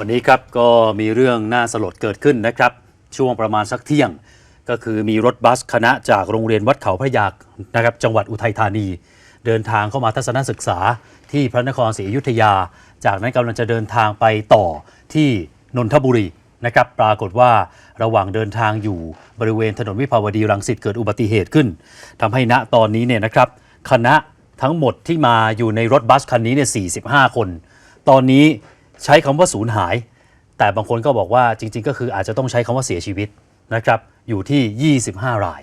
วันนี้ครับก็มีเรื่องน่าสลดเกิดขึ้นนะครับ ช่วงประมาณสักเที่ยง ก็คือมีรถบัสคณะจากโรงเรียนวัดเขาพระยากนะครับจังหวัดอุทัยธานี เดินทางเข้ามาทัศนศึกษาที่พระนครศรีอยุธยา จากนั้นกำลังจะเดินทางไปต่อที่นนทบุรีนะครับปรากฏว่าระหว่างเดินทางอยู่บริเวณถนนวิภาวดีรังสิตเกิดอุบัติเหตุขึ้นทำให้ณตอนนี้เนี่ยนะครับคณะทั้งหมดที่มาอยู่ในรถบัสคันนี้เนี่ย45 คน ตอนนี้ ใช้คำว่าสูญหาย แต่บางคนก็บอกว่าจริง ๆ ก็คืออาจจะต้องใช้คำว่าเสียชีวิตนะครับ อยู่ที่ 25 ราย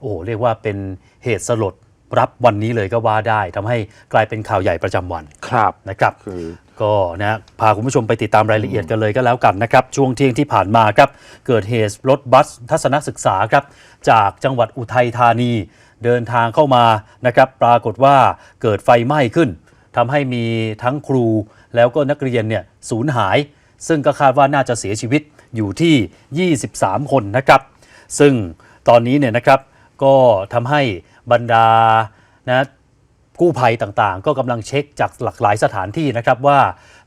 โอ้โหเรียกว่าเป็นเหตุสลดรับวันนี้เลยก็ว่าได้ทำให้กลายเป็นข่าวใหญ่ประจำวันครับนะครับคือก็นะพาคุณผู้ชมไปติดตามรายละเอียดกันเลยก็แล้วกันนะครับ ช่วงเที่ยงที่ผ่านมาครับ เกิดเหตุรถบัสทัศนศึกษาครับ จากจังหวัดอุทัยธานี เดินทางเข้ามานะครับ ปรากฏว่าเกิดไฟไหม้ขึ้น ทำให้มีทั้งครูแล้วก็นักเรียนเนี่ยสูญหาย ซึ่งก็คาดว่าน่าจะเสียชีวิตอยู่ที่ 23 คนนะครับ ซึ่งตอนนี้เนี่ยนะครับก็ทำให้บรรดานะกู้ภัยต่างๆ ก็กำลังเช็คจากหลากหลายสถานที่นะครับว่า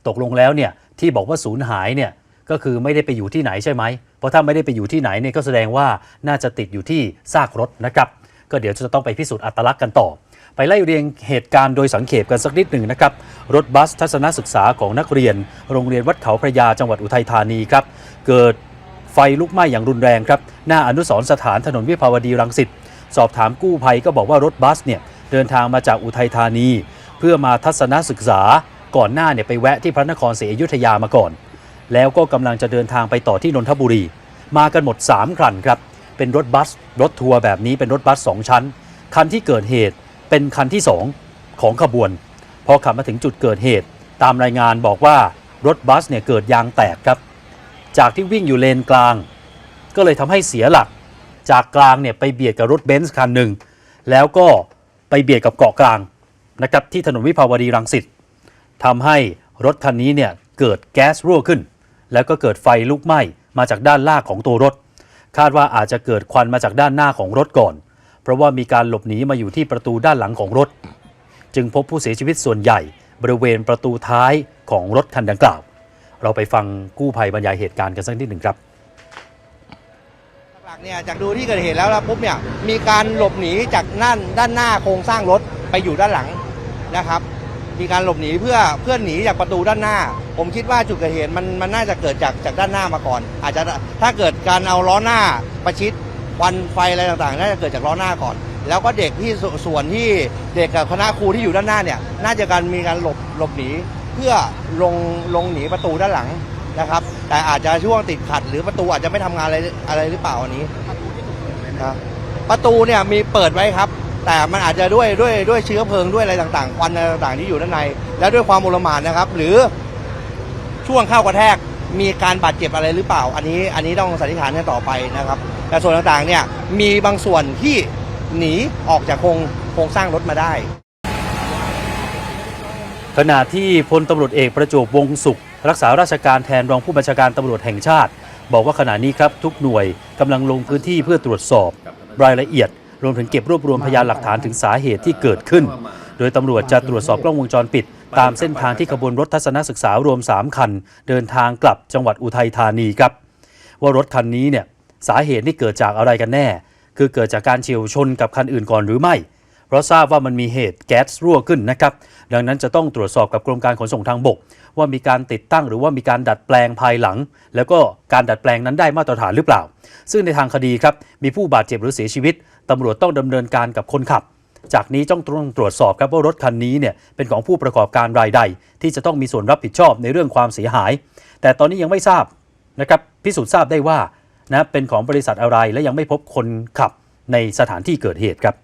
ตกลงแล้วเนี่ยที่บอกว่าสูญหายเนี่ยก็คือไม่ได้ไปอยู่ที่ไหนใช่ไหม เพราะถ้าไม่ได้ไปอยู่ที่ไหนเนี่ยก็แสดงว่าน่าจะติดอยู่ที่ซากรถนะครับ ก็เดี๋ยวจะต้องไปพิสูจน์อัตลักษณ์กันต่อ ไปไล่เรียงเหตุการณ์โดยสังเขปกันสักนิดหนึ่งนะครับ รถบัสทัศนศึกษาของนักเรียน โรงเรียนวัดเขาพระยาจังหวัดอุทัยธานีครับ เกิดไฟลุกไหม้อย่างรุนแรงครับ หน้าอนุสรสถานถนนวิภาวดีรังสิต สอบถามกู้ภัยก็บอกว่ารถบัสเนี่ยเดินทางมาจากอุทัยธานี เพื่อมาทัศนศึกษา ก่อนหน้าเนี่ยไปแวะที่พระนครศรีอยุธยามาก่อน แล้วก็กำลังจะเดินทางไปต่อที่นนทบุรี มากันหมด 3 คันครับ เป็นรถบัส รถทัวร์แบบนี้เป็นรถบัส 2 ชั้น คันที่เกิดเหตุ เป็นคันที่ 2 ของขบวน พอขับมาถึงจุดเกิดเหตุ ตามรายงานบอกว่ารถบัสเนี่ยเกิดยางแตกครับ จากที่วิ่งอยู่เลนกลาง ก็เลยทำให้เสียหลัก จากกลางเนี่ยไปเบียดกับรถเบนซ์คันหนึ่ง แล้วก็ไปเบียดกับเกาะกลางนะครับที่ถนนวิภาวดีรังสิตทำให้รถคันนี้เนี่ยเกิดแก๊สรั่วขึ้น แล้วก็เกิดไฟลุกไหม้มาจากด้านล่างของตัวรถ คาดว่าอาจจะเกิดควันมาจากด้านหน้าของรถก่อน เพราะว่ามีการหลบหนีมาอยู่ที่ประตูด้านหลังของรถ จึงพบผู้เสียชีวิตส่วนใหญ่ บริเวณประตูท้ายของรถคันดังกล่าว เราไปฟังกู้ภัยบรรยายเหตุการณ์กันสักนิดหนึ่งครับหลักเนี่ยจากดูที่เกิดเหตุแล้วแล้วปุ๊บเนี่ยมีการหลบหนีจากด้านด้านหน้าโครงสร้างรถไปอยู่ด้านหลังนะครับ มีการหลบหนีเพื่อเพื่อหนีจากประตูด้านหน้า ผมคิดว่าจุดเกิดเหตุมันมันน่าจะเกิดจากจากด้านหน้ามาก่อน อาจจะถ้าเกิดการเอาล้อหน้าประชิด ควันไฟอะไรต่างๆน่าจะเกิดจากล้อหน้าก่อน แล้วก็เด็กที่สส่วนที่เด็กกับคณะครูที่อยู่ด้านหน้าเนี่ยน่าจะการมีการหลบหลบหนีเพื่อลงลงหนีประตูด้านหลังนะครับ แต่อาจจะช่วงติดขัด หรือประตูอาจจะไม่ทำงานอะไรอะไรหรือเปล่าอันนี้ครับประตูเนี่ยมีเปิดไว้ครับ แต่มันอาจจะด้วยด้วยด้วยเชื้อเพลิงด้วยอะไรต่างๆควันอะไรต่างๆที่อยู่ด้านใน และด้วยความโอลมานนะครับ หรือช่วงเข้ากระแทกมีการบาดเจ็บอะไรหรือเปล่า อันนี้อันนี้ต้องสันนิษฐานกันต่อไปนะครับ แต่ส่วนต่างๆเนี่ยมีบางส่วนที่หนีออกจากโครงโครงสร้างรถมาได้ ขณะที่พลตำรวจเอกประจวบวงสุข รักษาราชการแทนรองผู้บัญชาการตำรวจแห่งชาติ บอกว่าขณะนี้ครับทุกหน่วยกำลังลงพื้นที่เพื่อตรวจสอบ รายละเอียด รวมถึงเก็บรวบรวมพยานหลักฐานถึงสาเหตุที่เกิดขึ้น โดยตำรวจจะตรวจสอบกล้องวงจรปิด ตามเส้นทางที่ขบวนรถทัศนศึกษารวม 3 คัน เดินทางกลับจังหวัดอุทัยธานีครับ ว่ารถคันนี้เนี่ย สาเหตุนี่เกิดจากอะไรกันแน่ คือเกิดจากการเฉียวชนกับคันอื่นก่อนหรือไม่ เพราะทราบว่ามันมีเหตุแก๊สรั่วขึ้นนะครับ ดังนั้นจะต้องตรวจสอบกับกรมการขนส่งทางบก ว่ามีการติดตั้งหรือว่ามีการดัดแปลงภายหลัง แล้วก็การดัดแปลงนั้นได้มาตรฐานหรือเปล่า ซึ่งในทางคดีครับมีผู้บาดเจ็บหรือเสียชีวิตตำรวจต้องดำเนินการกับคนขับจากนี้ต้องตรวจสอบครับว่ารถคันนี้เนี่ยเป็นของผู้ประกอบการรายใด ที่จะต้องมีส่วนรับผิดชอบในเรื่องความเสียหาย แต่ตอนนี้ยังไม่ทราบนะครับพิสูจน์ทราบได้ว่า นะเป็นของบริษัทอะไรและยังไม่พบคนขับในสถานที่เกิดเหตุครับ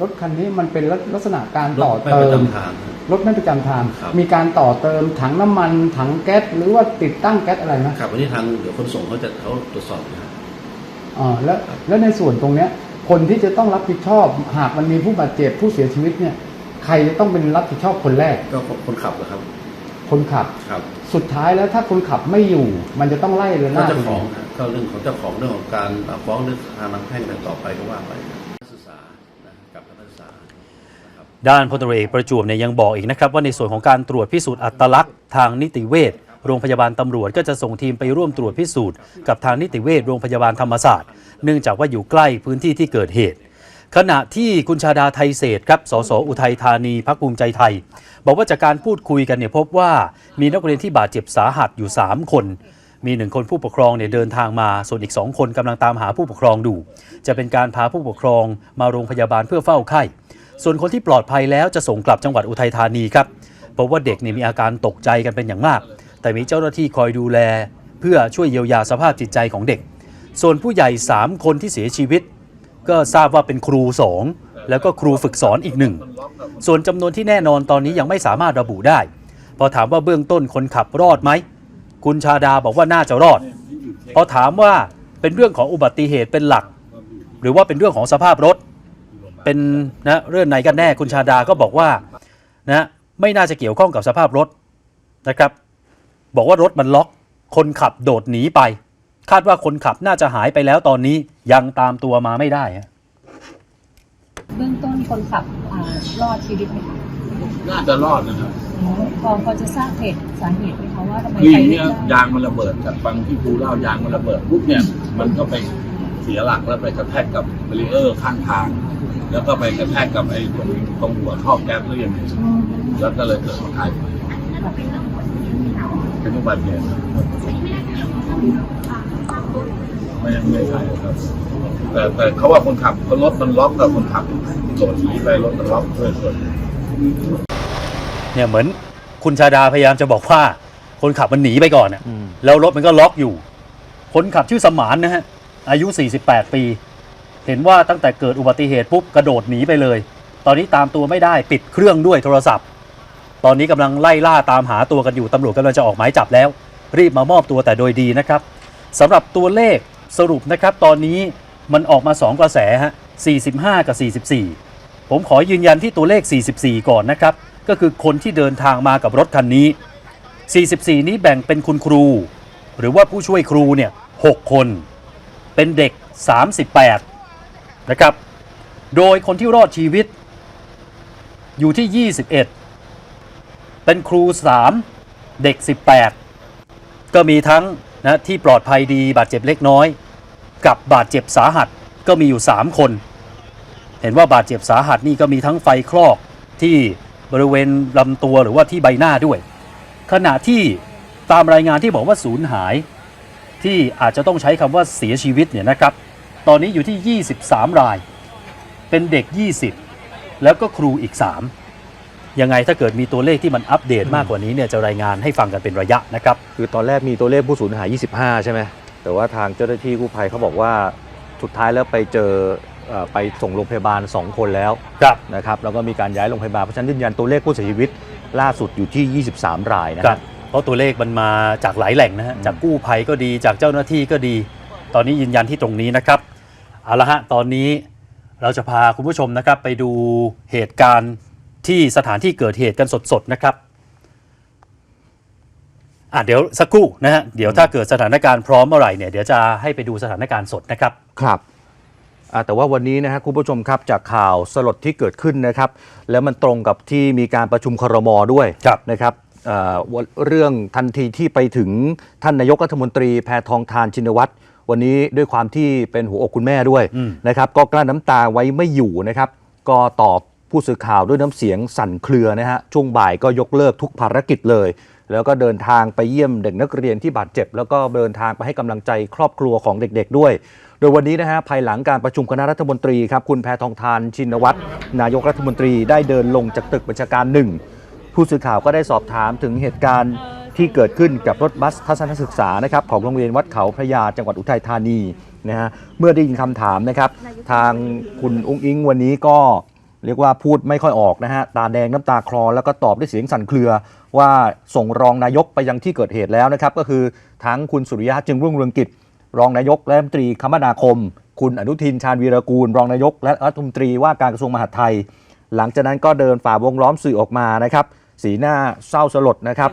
รถคันนี้มันเป็นลักษณะการรต่อถไม่เติประมจำทางรถไม่ประจำทาง ครับ มีการต่อเติมถังน้ำมัน ถังแก๊สหรือว่าติดตั้งแก๊สอะไรไหมครับวันนี้ทางเดี๋ยวคนส่งเขาจะเขาตรวจสอบนะครับ อ่าแล้วแล้วในส่วนตรงเนี้ยคนที่จะต้องรับผิดชอบ หากมันมีผู้บาดเจ็บผู้เสียชีวิตเนี่ย ใครจะต้องเป็นรับผิดชอบคนแรกก็คนขับนะครับ คนขับ ครับ สุดท้ายแล้วถ้าคนขับไม่อยู่ มันจะต้องไล่เลยหก็น้าเจ้าไปของนะก็เรื่องของเจ้าของเรื่องของการฟ้องเรื่องทางน้ำแพ่งกันต่อไปก็ว่าไปนะนักศึกษานะกับนักศึกษานะครับด้านพลตำรวจเอกประจวบเนี่ยยังบอกอีกนะครับว่าในส่วนของการตรวจพิสูจน์อัตลักษณ์ทางนิติเวชโรงพยาบาลตำรวจก็จะส่งทีมไปร่วมตรวจพิสูจน์กับทางนิติเวชโรงพยาบาลธรรมศาสตร์ เนื่องจากว่าอยู่ใกล้พื้นที่ที่เกิดเหตุ ขณะที่คุณชาดาไทยเศรษฐ์ครับสสอุทัยธานีพักภูมิใจไทย บอกว่าจากการพูดคุยกันเนี่ยพบว่ามีนักเรียนที่บาดเจ็บสาหัสอยู่ 3 คน มีหนึ่งคนผู้ปกครองเนี่ยเดินทางมา ส่วนอีก2คนกำลังตามหาผู้ปกครองดู จะเป็นการพาผู้ปกครองมาโรงพยาบาลเพื่อเฝ้าไข้ ส่วนคนที่ปลอดภัยแล้วจะส่งกลับจังหวัดอุทัยธานีครับเพราะว่าเด็กเนี่ยมีอาการตกใจกันเป็นอย่างมาก แต่มีเจ้าหน้าที่คอยดูแล เพื่อช่วยเยียวยาสภาพจิตใจของเด็ก ส่วนผู้ใหญ่ 3 คนที่เสียชีวิต ก็ทราบว่าเป็นครู 2 แล้วก็ครูฝึกสอนอีกหนึ่ง ส่วนจำนวนที่แน่นอนตอนนี้ยังไม่สามารถระบุได้ พอถามว่าเบื้องต้นคนขับรอดไหม คุณชาดาบอกว่าน่าจะรอด พอถามว่าเป็นเรื่องของอุบัติเหตุเป็นหลัก หรือว่าเป็นเรื่องของสภาพรถ เป็นนะเรื่องไหนกันแน่คุณชาดาก็บอกว่านะไม่น่าจะเกี่ยวข้องกับสภาพรถนะครับ บอกว่ารถมันล็อก คนขับโดดหนีไป คาดว่าคนขับน่าจะหายไปแล้วตอนนี้ยังตามตัวมาไม่ได้ฮะ เบื้องต้นคนขับอ่ารอดชีวิตไหมคะน่าจะรอดนะครับอืมพอพอจะทราบเหตุสาเหตุไหมคะว่าทำไมคืออไปย่างไม่เนี้ยได้ยางมันระเบิดจากฟังที่ครูเล่ายางมันระเบิดปุ๊บเนี่ยมันก็ไปเสียหลักแล้วไปกระแทกกับเบรีเออร์ข้างทาง แล้วก็ไปกระแทกกับไอ้ตรงตรงหัวท่อแก๊สเลี่ยนอืมแล้วก็เลยเกิดประกายไฟเป็นอุบัติเหตุ ไม่ไม่ใช่ครับแต่แต่เขาว่าคนขับรถมันล็อกแต่คนขับโดดหนีไปรถมันล็อกด้วยส่วนเนี่ยเหมือนคุณชาดาพยายามจะบอกว่า คนขับมันหนีไปก่อนน่ะแล้วรถมันก็ล็อกอยู่ คนขับชื่อสมานนะฮะ อายุ 48 ปี เห็นว่าตั้งแต่เกิดอุบัติเหตุปุ๊บกระโดดหนีไปเลย ตอนนี้ตามตัวไม่ได้ปิดเครื่องด้วยโทรศัพท์ ตอนนี้กำลังไล่ล่าตามหาตัวกันอยู่ตำรวจกำลังจะออกหมายจับแล้ว รีบมามอบตัวแต่โดยดีนะครับสำหรับตัวเลข สรุปนะครับตอนนี้มันออกมา 2 กระแสฮะ45 กับ 44 ผมขอยืนยันที่ตัวเลข 44 ก่อนนะครับ ก็คือคนที่เดินทางมากับรถคันนี้ 44 นี้แบ่งเป็นคุณครู หรือว่าผู้ช่วยครูเนี่ย6คน เป็นเด็ก 38 นะครับ โดยคนที่รอดชีวิต อยู่ที่ 21 เป็นครู 3 เด็ก 18 ก็มีทั้งนะที่ปลอดภัยดีบาดเจ็บเล็กน้อย กับบาดเจ็บสาหัสก็มีอยู่ 3 คน เห็นว่าบาดเจ็บสาหัสนี่ก็มีทั้งไฟคลอกที่บริเวณลำตัวหรือว่าที่ใบหน้าด้วย ขณะที่ตามรายงานที่บอกว่าสูญหาย ที่อาจจะต้องใช้คำว่าเสียชีวิตเนี่ยนะครับ ตอนนี้อยู่ที่ 23 ราย เป็นเด็ก 20 แล้วก็ครูอีก 3 ยังไงถ้าเกิดมีตัวเลขที่มันอัปเดตมากกว่านี้เนี่ยจะรายงานให้ฟังกันเป็นระยะนะครับ คือตอนแรกมีตัวเลขผู้สูญหาย 25 ใช่ไหม แต่ว่าทางเจ้าหน้าที่กู้ภัยเขาบอกว่าสุดท้ายแล้วไปเจอเอ่อไปส่งโรงพยาบาล 2 คนแล้วครับนะครับแล้วก็มีการย้ายโรงพยาบาลเพราะฉะนั้นยืนยันตัวเลขผู้เสียชีวิตล่าสุดอยู่ที่ 23 รายนะคครัรับบเพราะตัวเลขมันมาจากหลายแหล่งนะฮะอืมจากกู้ภัยก็ดีจากเจ้าหน้าที่ก็ดี ตอนนี้ยืนยันที่ตรงนี้นะครับเอาละฮะตอนนี้เราจะพาคุณผู้ชมนะครับไปดูเหตุการณ์ที่สถานที่เกิดเหตุกันสดๆนะครับ อะเดี๋ยวสักครู่นะฮะเดี๋ยวถ้าเกิดสถานการณ์พร้อมเมื่อไหร่เนี่ยเดี๋ยวจะให้ไปดูสถานการณ์สดนะครับ ครับอ่าแต่ว่าวันนี้นะฮะคุณผู้ชมครับจากข่าวสลดที่เกิดขึ้นนะครับ แล้วมันตรงกับที่มีการประชุมครมด้วยครับนะครับเอ่อวันเรื่องทันทีที่ไปถึงท่านนายกรัฐมนตรีแพทองทานชินวัตรวันนี้ด้วยความที่เป็นหัวอกคุณแม่ด้วยอืม นะครับ ก็กลั้นน้ำตาไว้ไม่อยู่นะครับ ก็ตอบผู้สื่อข่าวด้วยน้ำเสียงสั่นเครือนะฮะช่วงบ่ายก็ยกเลิกทุกภารกิจเลย แล้วก็เดินทางไปเยี่ยมเด็กนักเรียนที่บาดเจ็บ แล้วก็เดินทางไปให้กำลังใจครอบครัวของเด็กๆด้วย โดยวันนี้นะฮะภายหลังการประชุมคณะรัฐมนตรีครับคุณแพทองทานชินวัตรนายกรัฐมนตรีได้เดินลงจากตึกบัญชาการหนึ่งผู้สื่อข่าวก็ได้สอบถามถึงเหตุการณ์ที่เกิดขึ้นกับรถบัสทัศนศึกษานะครับของโรงเรียนวัดเขาพระยาจังหวัดอุทัยธานีนะฮะเมื่อได้ยินคำถามนะครับ ทางคุณอุ้งอิงวันนี้ก็เรียกว่าพูดไม่ค่อยออกนะฮะตาแดงน้ำตาคลอแล้วก็ตอบด้วยเสียงสั่นเครือ ว่าส่งรองนายกไปยังที่เกิดเหตุแล้วนะครับ ก็คือทั้งคุณสุริยะจึงรุ่งเรืองกิจ รองนายกและรัฐมนตรีคมนาคม คุณอนุทินชาญวีรกูล รองนายกและรัฐมนตรีว่าการกระทรวงมหาดไทย หลังจากนั้นก็เดินฝ่าวงล้อมสื่อออกมานะครับ สีหน้าเศร้าสลดนะครับ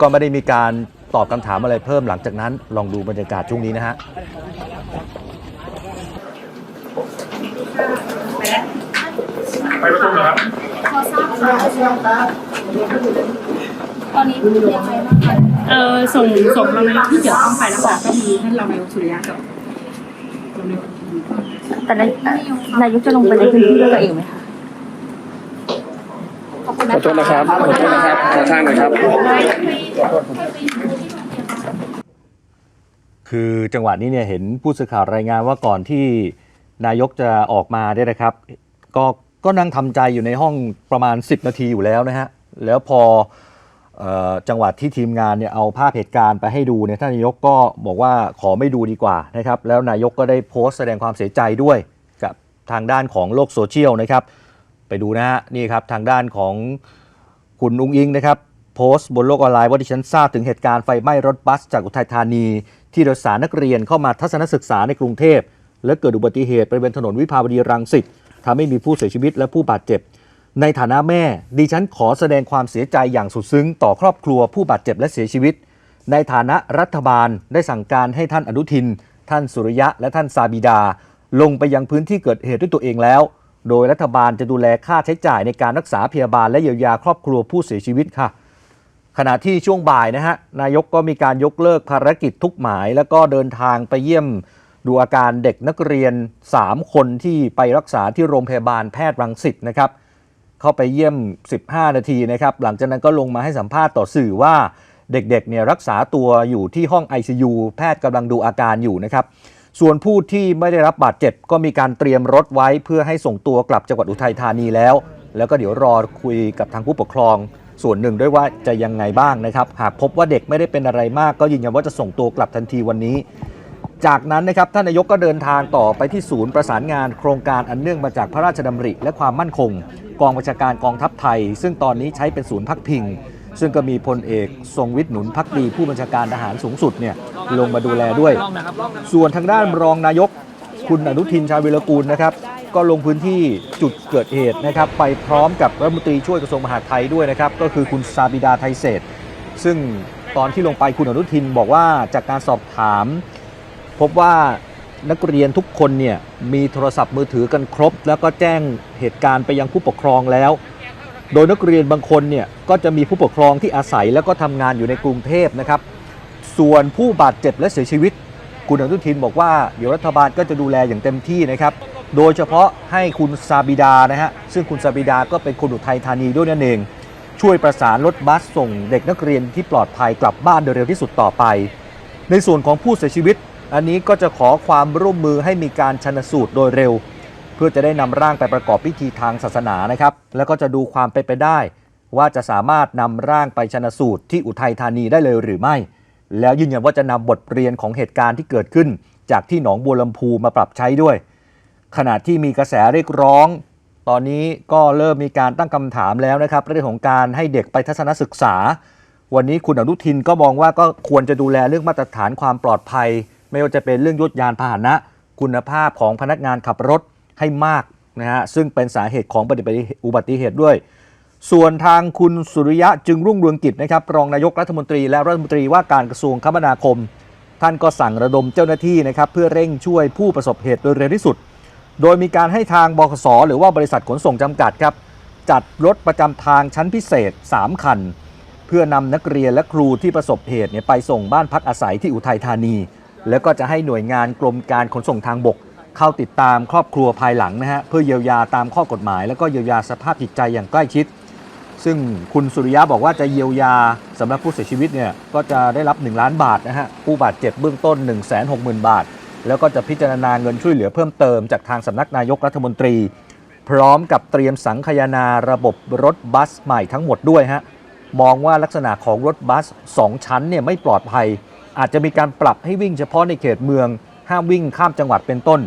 ก็ไม่ได้มีการตอบคำถามอะไรเพิ่มหลังจากนั้น ลองดูบรรยากาศช่วงนี้นะฮะไปประชุมนะครับ ตอนนี้ยังไงบ้างคะเออส่งส่งเรานายกที่เกี่ยวข้องไปแล้วค่ะก็มีท่านรองนายกสุริยะกับรองนายกแต่นายนายกจะลงไปในพื้นที่ด้วยตัวเองไหมคะขอบคุณนะคะขอโทษนะครับ ขอโทษนะครับ ขอทางหน่อยครับ คือจังหวะนี้เนี่ยเห็นผู้สื่อข่าวรายงานว่าก่อนที่นายกจะออกมาเนี่ยนะครับ ก็ก็นั่งทำใจอยู่ในห้องประมาณ 10 นาทีอยู่แล้วนะฮะแล้วพอเออ จังหวะที่ทีมงานเนี่ยเอาภาพเหตุการณ์ไปให้ดูเนี่ยท่านนายกก็บอกว่าขอไม่ดูดีกว่านะครับ แล้วนายกก็ได้โพสต์แสดงความเสียใจด้วยกับทางด้านของโลกโซเชียลนะครับ ไปดูนะฮะนี่ครับทางด้านของคุณอุ้งอิงนะครับโพสต์บนโลกออนไลน์ว่าดิฉันทราบถึงเหตุการณ์ไฟไหม้รถบัสจากอุทัยธานี ที่โดยสารนักเรียนเข้ามาทัศนศึกษาในกรุงเทพและเกิดอุบัติเหตุบริเวณถนนวิภาวดีรังสิตทำให้มีผู้เสียชีวิตและผู้บาดเจ็บ ในฐานะแม่ ดิฉันขอแสดงความเสียใจอย่างสุดซึ้งต่อครอบครัวผู้บาดเจ็บและเสียชีวิต ในฐานะรัฐบาลได้สั่งการให้ท่านอนุทิน ท่านสุริยะ และท่านซาบิดา ลงไปยังพื้นที่เกิดเหตุด้วยตัวเองแล้ว โดยรัฐบาลจะดูแลค่าใช้จ่ายในการรักษาพยาบาลและเยียวยาครอบครัวผู้เสียชีวิตค่ะ ขณะที่ช่วงบ่ายนะฮะนายกก็มีการยกเลิกภารกิจทุกหมาย แล้วก็เดินทางไปเยี่ยมดูอาการเด็กนักเรียน 3 คนที่ไปรักษาที่โรงพยาบาลแพทย์รังสิตนะครับ เข้าไปเยี่ยม 15 นาทีนะครับ หลังจากนั้นก็ลงมาให้สัมภาษณ์ต่อสื่อว่าเด็กๆเนี่ยรักษาตัวอยู่ที่ห้อง ICU แพทย์กำลังดูอาการอยู่นะครับ ส่วนผู้ที่ไม่ได้รับบาดเจ็บก็มีการเตรียมรถไว้เพื่อให้ส่งตัวกลับจังหวัดอุทัยธานีแล้ว แล้วก็เดี๋ยวรอคุยกับทางผู้ปกครอง ส่วนหนึ่งด้วยว่าจะยังไงบ้างนะครับ หากพบว่าเด็กไม่ได้เป็นอะไรมาก ก็ยืนยันว่าจะส่งตัวกลับทันทีวันนี้ จากนั้นนะครับท่านนายกก็เดินทางต่อไปที่ศูนย์ประสานงานโครงการอันเนื่องมาจากพระราชดำริและความมั่นคง กองบัญชาการกองทัพไทย ซึ่งตอนนี้ใช้เป็นศูนย์พักพิง ซึ่งก็มีพลเอกทรงวิทย์หนุนพักดีผู้บัญชาการทหารสูงสุดเนี่ยลงมาดูแลด้วย ส่วนทางด้านรองนายกคุณอนุทินชาญวิรกูลนะครับก็ลงพื้นที่จุดเกิดเหตุนะครับไปพร้อมกับรัฐมนตรีช่วยกระทรวงมหาดไทยด้วยนะครับก็คือคุณซาบิดาไทยเศษ ซึ่งตอนที่ลงไปคุณอนุทินบอกว่าจากการสอบถาม พบว่า นักเรียนทุกคนเนี่ยมีโทรศัพท์มือถือกันครบ แล้วก็แจ้งเหตุการณ์ไปยังผู้ปกครองแล้ว โดยนักเรียนบางคนเนี่ยก็จะมีผู้ปกครองที่อาศัยแล้วก็ทำงานอยู่ในกรุงเทพนะครับ ส่วนผู้บาดเจ็บและเสียชีวิต คุณอนุทินบอกว่าเดี๋ยวรัฐบาลก็จะดูแลอย่างเต็มที่นะครับ โดยเฉพาะให้คุณซาบิดานะฮะซึ่งคุณซาบิดาก็เป็นคนอุทัยธานีด้วยนั่นเองช่วยประสานรถบัสส่งเด็กนักเรียนที่ปลอดภัยกลับบ้านโดยเร็วที่สุดต่อไป ในส่วนของผู้เสียชีวิต อันนี้ก็จะขอความร่วมมือให้มีการชนสูตรโดยเร็ว เพื่อจะได้นำร่างไปประกอบพิธีทางศาสนานะครับ แล้วก็จะดูความเป็นไปได้ ว่าจะสามารถนำร่างไปชนสูตรที่อุทัยธานีได้เลยหรือไม่ แล้วยืนยันว่าจะนำบทเรียนของเหตุการณ์ที่เกิดขึ้น จากที่หนองบัวลำพูมาปรับใช้ด้วย ขณะที่มีกระแสเรียกร้อง ตอนนี้ก็เริ่มมีการตั้งคำถามแล้วนะครับ เรื่องของการให้เด็กไปทัศนศึกษา วันนี้คุณอนุทินก็มองว่าก็ควรจะดูแลเรื่องมาตรฐานความปลอดภัย ไม่ว่าจะเป็นเรื่องยศยานพาหนะ คุณภาพของพนักงานขับรถให้มากนะฮะซึ่งเป็นสาเหตุของอุบัติเหตุด้วย ส่วนทางคุณสุริยะจึงรุ่งเรืองกิจนะครับรองนายกรัฐมนตรีและรัฐมนตรีว่าการกระทรวงคมนาคม ท่านก็สั่งระดมเจ้าหน้าที่นะครับเพื่อเร่งช่วยผู้ประสบเหตุโดยเร็วที่สุด โดยมีการให้ทางบขสหรือว่าบริษัทขนส่งจำกัดครับจัดรถประจำทางชั้นพิเศษ 3 คัน เพื่อนำนักเรียนและครูที่ประสบเหตุเนี่ยไปส่งบ้านพักอาศัยที่อุทัยธานี แล้วก็จะให้หน่วยงานกรมการขนส่งทางบก เข้าติดตามครอบครัวภายหลังนะฮะเพื่อเยียวยาตามข้อกฎหมาย แล้วก็เยียวยาสภาพจิตใจอย่างใกล้ชิด ซึ่งคุณสุริยะบอกว่าจะเยียวยาสำหรับผู้เสียชีวิตเนี่ยก็จะได้รับ 1 ล้านบาทนะฮะผู้บาดเจ็บเบื้องต้น 1 6 0 0 0 0 บาท แล้วก็จะพิจารณาเงินช่วยเหลือเพิ่มเติมจากทางสำนักนายกรัฐมนตรี พร้อมกับเตรียมสังคายนาระบบรถบัสใหม่ทั้งหมดด้วยฮะมองว่าลักษณะของรถบัส 2 ชั้นเนี่ยไม่ปลอดภัย อาจจะมีการปรับให้วิ่งเฉพาะในเขตเมือง ห้ามวิ่งข้ามจังหวัดเป็นต้น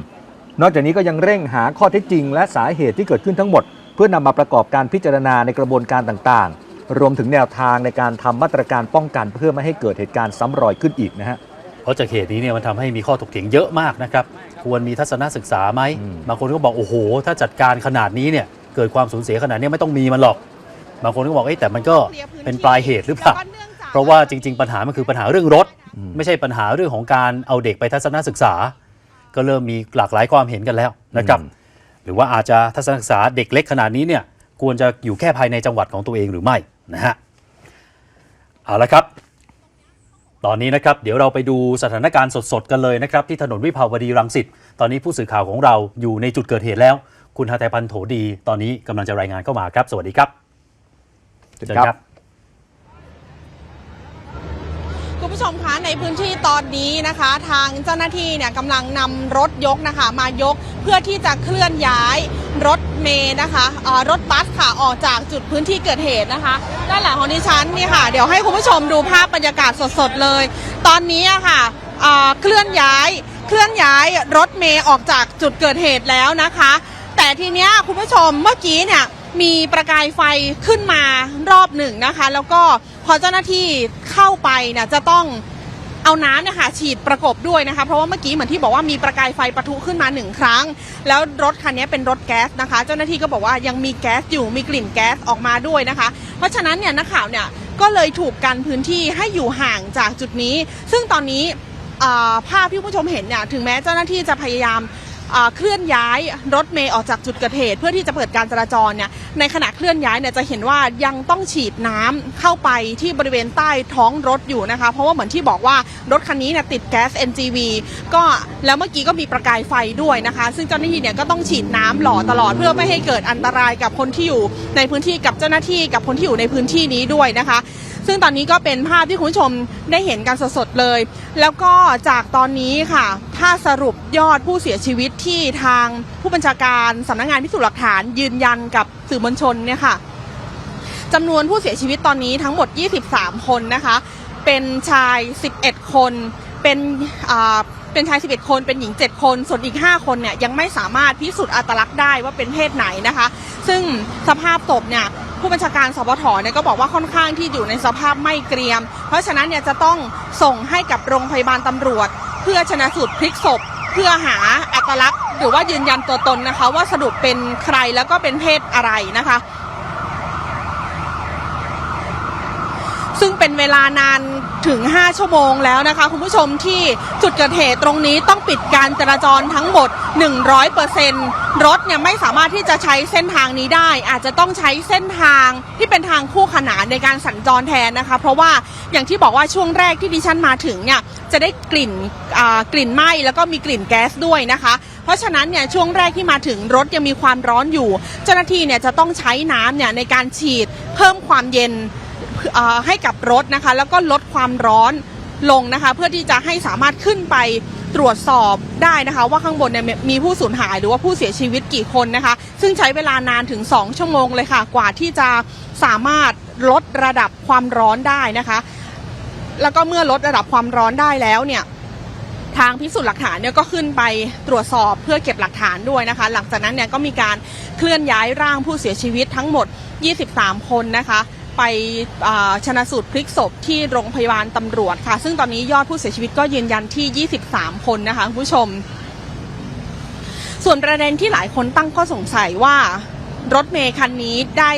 นอกจากนี้ก็ยังเร่งหาข้อเท็จจริง และสาเหตุที่เกิดขึ้นทั้งหมด เพื่อนำมาประกอบการพิจารณาในกระบวนการต่างๆ รวมถึงแนวทางในการทำมาตรการป้องกัน เพื่อไม่ให้เกิดเหตุการณ์ซ้ำรอยขึ้นอีกนะฮะเพราะจากเหตุนี้เนี่ยมันทำให้มีข้อถกเถียงเยอะมากนะครับควรมีทัศนศึกษาไหมอืมบางคนก็บอกโอ้โห ถ้าจัดการขนาดนี้เนี่ยเกิดความสูญเสียขนาดนี้ไม่ต้องมีมันหรอก บางคนก็บอกเอ้ยแต่มันก็เป็นปลายเหตุหรือเปล่าเพราะว่าจริง ๆ ปัญหามันคือปัญหาเรื่องรถ ไม่ใช่ปัญหาเรื่องของการเอาเด็กไปทัศนศึกษา ก็เริ่มมีหลากหลายความเห็นกันแล้วนะครับ หรือว่าอาจจะทัศนศึกษาเด็กเล็กขนาดนี้เนี่ยควรจะอยู่แค่ภายในจังหวัดของตัวเองหรือไม่นะฮะเอาละครับตอนนี้นะครับเดี๋ยวเราไปดูสถานการณ์สดๆกันเลยนะครับที่ถนนวิภาวดีรังสิตตอนนี้ผู้สื่อข่าวของเราอยู่ในจุดเกิดเหตุแล้ว คุณฮาไทยพันธ์โถดี ตอนนี้กำลังจะรายงานเข้ามาครับ สวัสดีครับเชิญเชิญครับ ครับ คุณ ผู้ชมคะในพื้นที่ตอนนี้นะคะ ทางเจ้าหน้าที่เนี่ยกำลังนำรถยกนะคะ มายกเพื่อที่จะเคลื่อนย้ายรถเมย์นะคะรถบัสค่ะออกจากจุดพื้นที่เกิดเหตุนะคะด้านหลังของดิฉันนี่ค่ะ เดี๋ยวให้คุณผู้ชมดูภาพบรรยากาศสดๆเลย ตอนนี้อะค่ะเคลื่อนย้ายเคลื่อนย้ายรถเมย์ออกจากจุดเกิดเหตุแล้วนะคะ แต่ทีเนี้ยคุณผู้ชมเมื่อกี้เนี่ยมีประกายไฟขึ้นมารอบหนึ่งนะคะ แล้วก็ พอเจ้าหน้าที่เข้าไปเนี่ยจะต้องเอาน้ำเนี่ยค่ะฉีดประกบด้วยนะคะเพราะว่าเมื่อกี้เหมือนที่บอกว่ามีประกายไฟปะทุขึ้นมาหนึ่งครั้ง แล้วรถคันนี้เป็นรถแก๊สนะคะ เจ้าหน้าที่ก็บอกว่ายังมีแก๊สอยู่มีกลิ่นแก๊สออกมาด้วยนะคะ เพราะฉะนั้นเนี่ยนักข่าวเนี่ยก็เลยถูกกันพื้นที่ให้อยู่ห่างจากจุดนี้ ซึ่งตอนนี้ภาพที่ผู้ชมเห็นเนี่ยถึงแม้เจ้าหน้าที่จะพยายาม เคลื่อนย้ายรถเมย์ออกจากจุดเกิดเหตุ เพื่อที่จะเปิดการจราจรเนี่ยในขณะเคลื่อนย้ายเนี่ยจะเห็นว่ายังต้องฉีดน้ำเข้าไปที่บริเวณใต้ท้องรถอยู่นะคะ เพราะว่าเหมือนที่บอกว่ารถคันนี้เนี่ยติดแก๊ส NGV ก็แล้วเมื่อกี้ก็มีประกายไฟด้วยนะคะ ซึ่งเจ้าหน้าที่เนี่ยก็ต้องฉีดน้ำหล่อตลอดเพื่อไม่ให้เกิดอันตรายกับคนที่อยู่ในพื้นที่กับเจ้าหน้าที่กับคนที่อยู่ในพื้นที่นี้ด้วยนะคะ ซึ่งตอนนี้ก็เป็นภาพที่คุณผู้ชมได้เห็นกันสดๆเลย แล้วก็จากตอนนี้ค่ะ ถ้าสรุปยอดผู้เสียชีวิตที่ทางผู้บัญชาการสำนักงานพิสูจน์หลักฐานยืนยันกับสื่อมวลชนเนี่ยค่ะจำนวนผู้เสียชีวิตตอนนี้ทั้งหมด 23 คนนะคะ เป็นชาย 11 คน เป็นอ่าเป็นชาย 11 คน เป็นหญิง 7 คน ส่วนอีก 5 คนเนี่ยยังไม่สามารถพิสูจน์อัตลักษณ์ได้ว่าเป็นเพศไหนนะคะ ซึ่งสภาพศพเนี่ย ผู้บัญชาการสพทเนี่ยก็บอกว่าค่อนข้างที่อยู่ในสภาพไม่เกรียม เพราะฉะนั้นเนี่ยจะต้องส่งให้กับโรงพยาบาลตำรวจ เพื่อชนะสูตรพลิกศพ เพื่อหาอัตลักษณ์ หรือว่ายืนยันตัวตนนะคะ ว่าสรุปเป็นใครแล้วก็เป็นเพศอะไรนะคะ ซึ่งเป็นเวลานานถึง 5 ชั่วโมงแล้วนะคะ คุณผู้ชมที่จุดเกิดเหตุตรงนี้ต้องปิดการจราจรทั้งหมด 100%รถเนี่ยไม่สามารถที่จะใช้เส้นทางนี้ได้ อาจจะต้องใช้เส้นทางที่เป็นทางคู่ขนานในการสัญจรแทนนะคะ เพราะว่าอย่างที่บอกว่าช่วงแรกที่ดิฉันมาถึงเนี่ยจะได้กลิ่นอ่ากลิ่นไหม้แล้วก็มีกลิ่นแก๊สด้วยนะคะ เพราะฉะนั้นเนี่ยช่วงแรกที่มาถึงรถยังมีความร้อนอยู่ เจ้าหน้าที่เนี่ยจะต้องใช้น้ำเนี่ยในการฉีดเพิ่มความเย็น ให้กับรถนะคะ แล้วก็ลดความร้อนลงนะคะ เพื่อที่จะให้สามารถขึ้นไปตรวจสอบได้นะคะ ว่าข้างบนเนี่ยมีผู้สูญหายหรือว่าผู้เสียชีวิตกี่คนนะคะ ซึ่งใช้เวลานานถึง 2 ชั่วโมงเลยค่ะ กว่าที่จะสามารถลดระดับความร้อนได้นะคะ แล้วก็เมื่อลดระดับความร้อนได้แล้วเนี่ยทางพิสูจน์หลักฐานเนี่ยก็ขึ้นไปตรวจสอบเพื่อเก็บหลักฐานด้วยนะคะ หลังจากนั้นเนี่ยก็มีการเคลื่อนย้ายร่างผู้เสียชีวิตทั้งหมด 23 คนนะคะ ไปชนะสูตรพลิกศพที่โรงพยาบาลตำรวจค่ะ ซึ่งตอนนี้ยอดผู้เสียชีวิตก็ยืนยันที่ 23 คนนะคะคุณผู้ชม ส่วนประเด็นที่หลายคนตั้งข้อสงสัยว่ารถเมย์คันนี้ได้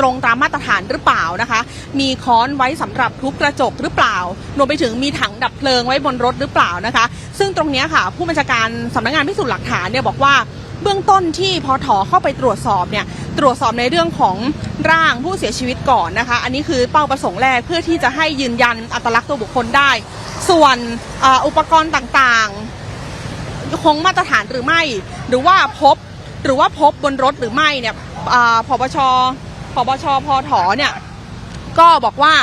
ตรงตามมาตรฐานหรือเปล่านะคะ มีค้อนไว้สำหรับทุบกระจกหรือเปล่ารวมไปถึงมีถังดับเพลิงไว้บนรถหรือเปล่านะคะ ซึ่งตรงนี้ค่ะ ผู้บัญชาการสำนักงานพิสูจน์หลักฐานเนี่ยบอกว่า เบื้องต้นที่พอถอเข้าไปตรวจสอบเนี่ยตรวจสอบในเรื่องของร่างผู้เสียชีวิตก่อนนะคะ อันนี้คือเป้าประสงค์แรกเพื่อที่จะให้ยืนยันอัตลักษณ์ตัวบุคคลได้ ส่วนออุปกรณ์ต่างๆ คงมาตรฐานหรือไม่ หรือว่าพบหรือว่าพบบนรถหรือไม่เนี่ยอ่าพบชพบชพอถอเนี่ยก็บอกว่า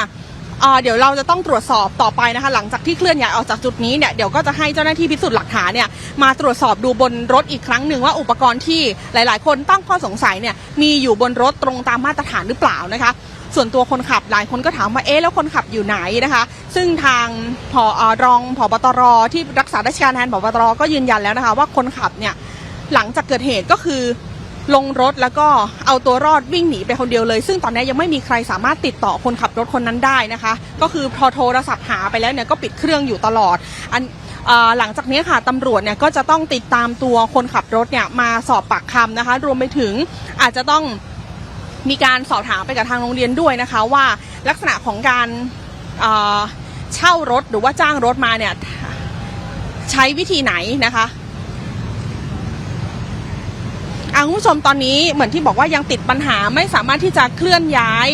เดี๋ยวเราจะต้องตรวจสอบต่อไปนะคะ หลังจากที่เคลื่อนย้ายออกจากจุดนี้เนี่ยเดี๋ยวก็จะให้เจ้าหน้าที่พิสูจน์หลักฐานเนี่ยมาตรวจสอบดูบนรถอีกครั้งหนึ่งว่าอุปกรณ์ที่หลาย ๆ คนตั้งข้อสงสัยเนี่ยมีอยู่บนรถตรงตามมาตรฐานหรือเปล่านะคะ ส่วนตัวคนขับหลายคนก็ถามว่าเอ๊ะแล้วคนขับอยู่ไหนนะคะ ซึ่งทางผออรองผบตรที่รักษาราชการแทนผบตรก็ยืนยันแล้วนะคะ ว่าคนขับเนี่ยหลังจากเกิดเหตุก็คือ ลงรถแล้วก็เอาตัวรอดวิ่งหนีไปคนเดียวเลย ซึ่งตอนนี้ยังไม่มีใครสามารถติดต่อคนขับรถคนนั้นได้นะคะ ก็คือพอโทรศัพท์หาไปแล้วเนี่ยก็ปิดเครื่องอยู่ตลอดอันหลังจากนี้ค่ะตำรวจเนี่ยก็จะต้องติดตามตัวคนขับรถเนี่ยมาสอบปากคำนะคะ รวมไปถึงอาจจะต้องมีการสอบถามไปกับทางโรงเรียนด้วยนะคะ ว่าลักษณะของการเช่ารถหรือว่าจ้างรถมาเนี่ยใช้วิธีไหนนะคะ อะคุณผู้ชมตอนนี้เหมือนที่บอกว่ายังติดปัญหาไม่สามารถที่จะเคลื่อนย้าย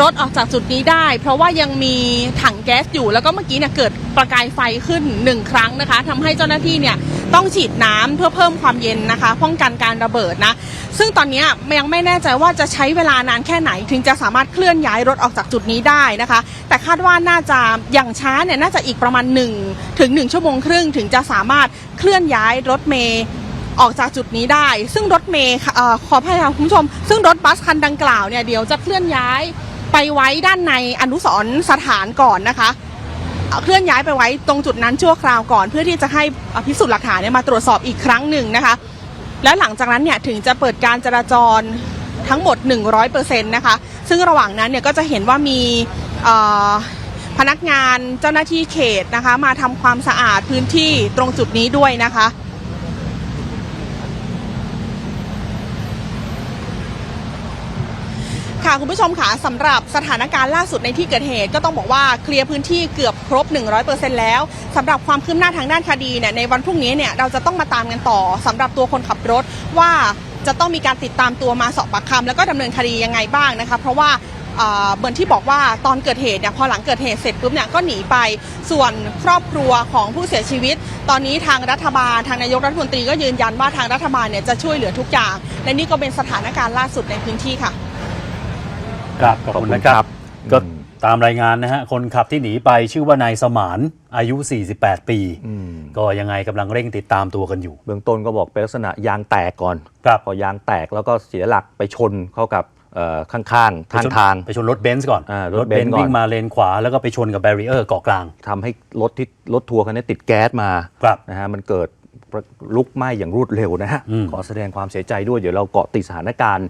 รถออกจากจุดนี้ได้ เพราะว่ายังมีถังแก๊สอยู่แล้วก็เมื่อกี้เนี่ยเกิดประกายไฟขึ้นหนึ่งครั้งนะคะทำให้เจ้าหน้าที่เนี่ยต้องฉีดน้ำเพื่อเพิ่มความเย็นนะคะ ป้องกันการระเบิดนะ ซึ่งตอนนี้ยยังไม่แน่ใจว่าจะใช้เวลานานแค่ไหน ถึงจะสามารถเคลื่อนย้ายรถออกจากจุดนี้ได้นะคะ แต่คาดว่าน่าจะอย่างช้าเนี่ยน่าจะอีกประมาณ1ถึง1ชั่วโมงครึ่งถึงจะสามารถเคลื่อนย้ายรถเมย์ ออกจากจุดนี้ได้ ซึ่งรถเมย์ค่ะเอ่อขออภัยค่ะคุณผู้ชม ซึ่งรถบัสคันดังกล่าวเนี่ยเดี๋ยวจะเคลื่อนย้ายไปไว้ด้านในอนุสรสถานก่อนนะคะเคลื่อนย้ายไปไว้ตรงจุดนั้นชั่วคราวก่อน เพื่อที่จะให้พิสูจน์หลักฐานเนี่ยมาตรวจสอบอีกครั้งหนึ่งนะคะ แล้วหลังจากนั้นเนี่ยถึงจะเปิดการจราจรทั้งหมด 100%นะคะ ซึ่งระหว่างนั้นเนี่ยก็จะเห็นว่ามีพนักงานเจ้าหน้าที่เขตนะคะ มาทำความสะอาดพื้นที่ตรงจุดนี้ด้วยนะคะ ค่ะคุณผู้ชมค่ะสำหรับสถานการณ์ล่าสุดในที่เกิดเหตุก็ต้องบอกว่าเคลียร์พื้นที่เกือบครบ 100%แล้วสำหรับความคืบหน้าทางด้านคดีเนี่ยในวันพรุ่งนี้เนี่ยเราจะต้องมาตามกันต่อสำหรับตัวคนขับรถว่าจะต้องมีการติดตามตัวมาสอบปากคำแล้วก็ดำเนินคดียังไงบ้างนะคะเพราะว่าเอ่อเหมือนที่บอกว่าตอนเกิดเหตุเนี่ยพอหลังเกิดเหตุเสร็จปุ๊บเนี่ยก็หนีไปส่วนครอบครัวของผู้เสียชีวิต ตอนนี้ทางรัฐบาล ทางนายกรัฐมนตรีก็ยืนยันว่าทางรัฐบาลเนี่ยจะช่วยเหลือทุกอย่าง และนี่ก็เป็นสถานการณ์ล่าสุดในพื้นที่ค่ะ ครับขอบคุณนะครับ ก็อืมตามรายงานนะฮะ คนขับที่หนีไปชื่อว่านายสมานอายุ 48 ปีอืมก็ยังไงกำลังเร่งติดตามตัวกันอยู่ เบื้องต้นก็บอกเป็นลักษณะยางแตกก่อนครับพอยางแตกแล้วก็เสียหลักไปชนเข้ากับเอ่อข้างๆไปทางชนทาง ไปชนรถเบนซ์ก่อนอ่ารถรถเบน Benz ซ์ก่อนวิ่งมาเลนขวา แล้วก็ไปชนกับแบรีเออร์เกาะกลางทำให้รถที่รถทัวร์คันนี้ติดแก๊สมาครับนะฮะมันเกิดลุกไหม้อย่างรวดเร็วนะฮะอืมขอแสดงความเสียใจด้วย เดี๋ยวเราเกาะติดสถานการณ์